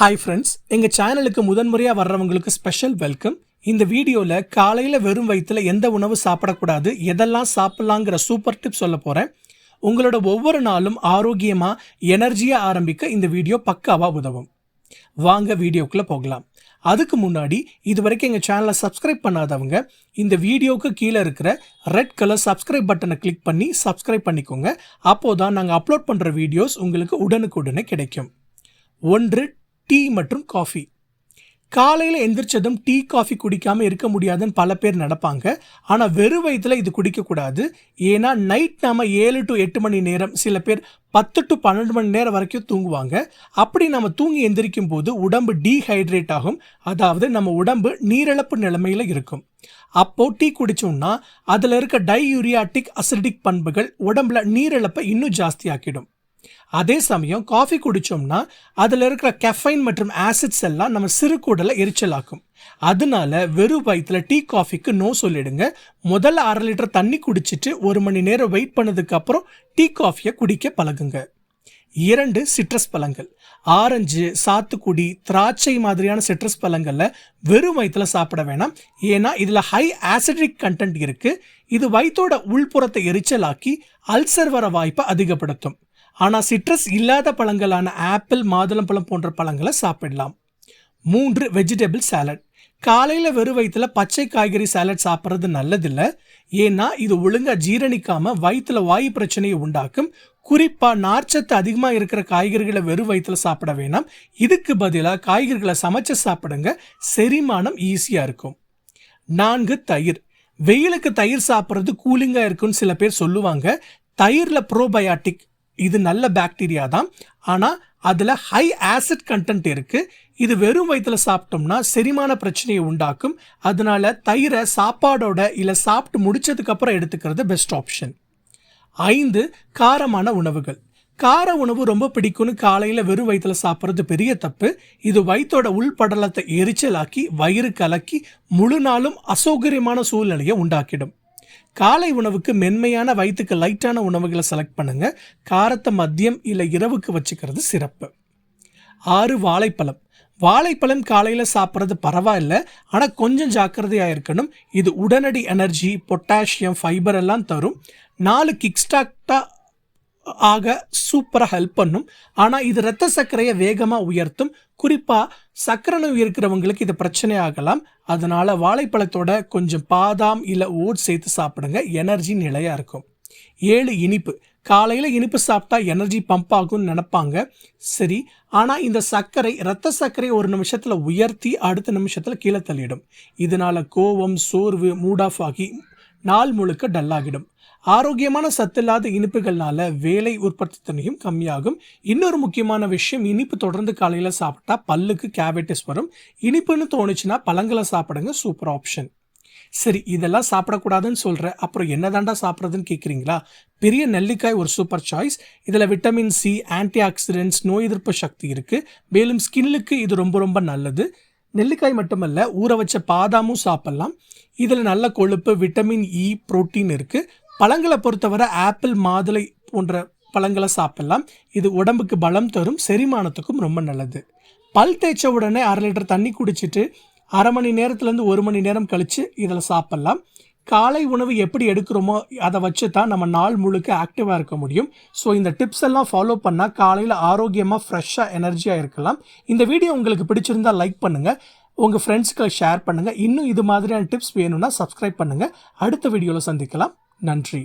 Hi friends எங்கள் சேனலுக்கு முதன்முறையாக வர்றவங்களுக்கு ஸ்பெஷல் வெல்கம் இந்த வீடியோவில் காலையில் வெறும் வயிற்றில் எந்த உணவு சாப்பிடக்கூடாது எதெல்லாம் சாப்பிட்லாங்கிற சூப்பர் டிப் சொல்ல போகிறேன் உங்களோட ஒவ்வொரு நாளும் ஆரோக்கியமாக எனர்ஜியாக ஆரம்பிக்க இந்த வீடியோ பக்காவாக உதவும். வாங்க வீடியோக்குள்ளே போகலாம். அதுக்கு முன்னாடி இது வரைக்கும் எங்கள் சேனலை சப்ஸ்கிரைப் பண்ணாதவங்க இந்த வீடியோவுக்கு கீழே இருக்கிற ரெட் கலர் சப்ஸ்கிரைப் பட்டனை கிளிக் பண்ணி சப்ஸ்கிரைப் பண்ணிக்கோங்க. அப்போது தான் நாங்கள் அப்லோட் பண்ணுற வீடியோஸ் உங்களுக்கு உடனுக்குடனே கிடைக்கும். ஒன்று டீ மற்றும் காஃபி. காலையில் எந்திரிச்சதும் டீ காஃபி குடிக்காமல் இருக்க முடியாதுன்னு பல பேர் நடப்பாங்க ஆனால் வெறும் வயிற்றுல இது குடிக்கக்கூடாது. ஏன்னா நைட் நம்ம ஏழு டு எட்டு மணி நேரம் சில பேர் பத்து டு பன்னெண்டு மணி நேரம் வரைக்கும் தூங்குவாங்க. அப்படி நம்ம தூங்கி எந்திரிக்கும் போது உடம்பு டீஹைட்ரேட் ஆகும். அதாவது நம்ம உடம்பு நீரிழப்பு நிலைமையில் இருக்கும். அப்போது டீ குடித்தோம்னா அதில் இருக்க டையூரியாட்டிக் அசிடிக் பண்புகள் உடம்புல நீரிழப்பை இன்னும் ஜாஸ்தி ஆக்கிடும் அதே சமயம் காஃபி குடித்தோம்னா அதில் இருக்கிற கெஃபைன் மற்றும் ஆசிட்ஸ் எல்லாம் நம்ம சிறு கூடலை எரிச்சலாக்கும். அதனால வெறும் வயிற்றுல டீ காஃபிக்கு நோ சொல்லிடுங்க. முதல்ல அரை லிட்டர் தண்ணி குடிச்சிட்டு ஒரு மணி நேரம் வெயிட் பண்ணதுக்கு அப்புறம் டீ காஃபியை குடிக்க பழகுங்க. இரண்டு சிட்ரஸ் பழங்கள். ஆரஞ்சு சாத்துக்குடி திராட்சை மாதிரியான சிட்ரஸ் பழங்களில் வெறும் வயிற்றுல சாப்பிட வேணாம். ஏன்னா இதில் ஹை ஆசிட்ரிக் கண்டென்ட் இருக்குது இது வயிற்றோட உள்புறத்தை எரிச்சலாக்கி அல்சர் வர வாய்ப்பை அதிகப்படுத்தும். ஆனால் சிட்ரஸ் இல்லாத பழங்களான ஆப்பிள் மாதுளம்பழம் போன்ற பழங்களை சாப்பிடலாம். மூன்று வெஜிடபிள் சாலட் காலையில் வெறும் வயிற்றுல பச்சை காய்கறி சாலட் சாப்பிட்றது நல்லதில்லை. ஏன்னா இது ஒழுங்காக ஜீரணிக்காமல் வயிற்றில் வாயு பிரச்சனையை உண்டாக்கும். குறிப்பாக நார்ச்சத்து அதிகமாக இருக்கிற காய்கறிகளை வெறும் வயிற்றுல சாப்பிட வேணாம். இதுக்கு பதிலாக காய்கறிகளை சமைச்சு சாப்பிடுங்க. செரிமானம் ஈஸியாக இருக்கும். நான்கு தயிர். வெயிலுக்கு தயிர் சாப்பிட்றது கூலிங்காக இருக்குன்னு சில பேர் சொல்லுவாங்க. தயிரில் ப்ரோபயாட்டிக் இது நல்ல பாக்டீரியா தான். ஆனால் அதில் ஹை ஆசிட் கண்டென்ட் இருக்குது இது வெறும் வயிற்றில் சாப்பிட்டோம்னா செரிமான பிரச்சனையை உண்டாக்கும். அதனால தயிரை சாப்பாடோட இல்லை சாப்பிட்டு முடிச்சதுக்கப்புறம் எடுத்துக்கிறது பெஸ்ட் ஆப்ஷன் ஐந்து காரமான உணவுகள். கார உணவு ரொம்ப பிடிக்கும்னு காலையில் வெறும் வயிற்றில் சாப்பிட்றது பெரிய தப்பு. இது வயிற்றோட உள்படலத்தை எரிச்சலாக்கி வயிறு கலக்கி முழு நாளும் அசௌகரியமான சூழ்நிலையை உண்டாக்கிடும். காலை உணவுக்கு மென்மையான வயிற்றுக்கு லைட்டான உணவுகளை செலக்ட் பண்ணுங்க. காரத்தை மதியம் இல்லை இரவுக்கு வச்சுக்கிறது சிறப்பு. ஆறு வாழைப்பழம். வாழைப்பழம் காலையில் சாப்பிட்றது பரவாயில்ல ஆனால் கொஞ்சம் ஜாக்கிரதையாக இருக்கணும் இது உடனடி எனர்ஜி பொட்டாசியம் ஃபைபர் எல்லாம் தரும். நாலு கிக்ஸ்டாக்டாக ஆக சூப்பராக ஹெல்ப் பண்ணும். ஆனால் இது ரத்த சர்க்கரையை வேகமாக உயர்த்தும். குறிப்பாக சர்க்கரை நோய் இருக்கிறவங்களுக்கு இது பிரச்சனை ஆகலாம். அதனால் வாழைப்பழத்தோட கொஞ்சம் பாதாம் இல்லை ஓட் சேர்த்து சாப்பிடுங்க. எனர்ஜி நிலையாக இருக்கும். ஏழு இனிப்பு. காலையில் இனிப்பு சாப்பிட்டா எனர்ஜி பம்ப் ஆகும்னு நினப்பாங்க. சரி ஆனால் இந்த சர்க்கரை ரத்த சர்க்கரை ஒரு நிமிஷத்தில் உயர்த்தி அடுத்த நிமிஷத்தில் கீழே தள்ளிடும். இதனால் கோவம் சோர்வு மூட் ஆஃப் ஆகி நாள் முழுக்க டல்லாகிடும் ஆரோக்கியமான சத்தில்லாத இனிப்புகள்னால வேலை உற்பத்தி தன்மையும் கம்மியாகும். இன்னொரு முக்கியமான விஷயம் இனிப்பு தொடர்ந்து காலையில் சாப்பிட்டா பல்லுக்கு கேவிட்டிஸ் வரும். இனிப்புன்னு தோணுச்சுன்னா பழங்களை சாப்பிடுங்க சூப்பர் ஆப்ஷன் சரி இதெல்லாம் சாப்பிடக்கூடாதுன்னு சொல்கிறேன் அப்புறம் என்னதாண்டா சாப்பிட்றதுன்னு கேட்குறீங்களா பெரிய நெல்லிக்காய் ஒரு சூப்பர் சாய்ஸ் இதில் விட்டமின் சி ஆன்டி ஆக்சிடென்ட்ஸ் நோய் எதிர்ப்பு சக்தி இருக்குது மேலும் ஸ்கின்னுக்கு இது ரொம்ப ரொம்ப நல்லது. நெல்லிக்காய் மட்டுமல்ல ஊற வச்ச பாதாமும் சாப்பிட்லாம். இதில் நல்ல கொழுப்பு விட்டமின் இ புரோட்டீன் இருக்குது பழங்களை பொறுத்தவரை ஆப்பிள் மாதுளை போன்ற பழங்களை சாப்பிடலாம். இது உடம்புக்கு பலம் தரும் செரிமானத்துக்கும் ரொம்ப நல்லது. பல் தேய்ச்ச உடனே அரை லிட்டர் தண்ணி குடிச்சிட்டு அரை மணி நேரத்துலேருந்து ஒரு மணி நேரம் கழித்து இதில் சாப்பிட்லாம். காலை உணவு எப்படி எடுக்கிறோமோ அதை வச்சு தான் நம்ம நாள் முழுக்க ஆக்டிவாக இருக்க முடியும். ஸோ இந்த டிப்ஸ் எல்லாம் ஃபாலோ பண்ணால் காலையில் ஆரோக்கியமாக ஃப்ரெஷ்ஷாக எனர்ஜியாக இருக்கலாம். இந்த வீடியோ உங்களுக்கு பிடிச்சிருந்தா லைக் பண்ணுங்கள் உங்கள் ஃப்ரெண்ட்ஸ்க்கு ஷேர் பண்ணுங்கள் இன்னும் இது மாதிரியான டிப்ஸ் வேணும்னா சப்ஸ்கிரைப் பண்ணுங்கள் அடுத்த வீடியோவில் சந்திக்கலாம். நன்றி.